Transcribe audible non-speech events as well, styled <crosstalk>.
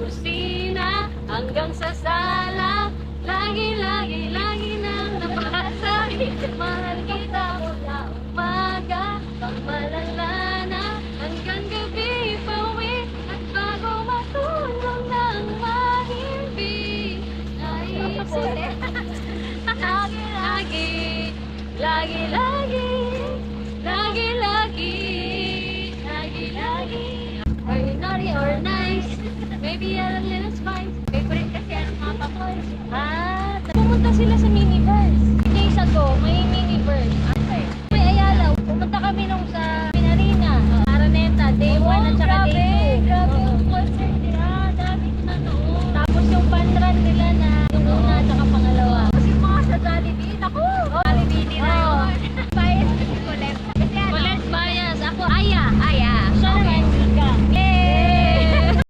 kusina hanggang sa sala. Lagi, lagi, lagi nang napasabi Mahal kita mula umaga Pang malala na hanggang gabi Pauwi at bago matulog ng mahimbing Naisip <laughs> lagi Lagi, lagi Lagi, Maybe uh, let us find. Favorite kasi ang mama ko. Ah, pumunta sila sa minibus.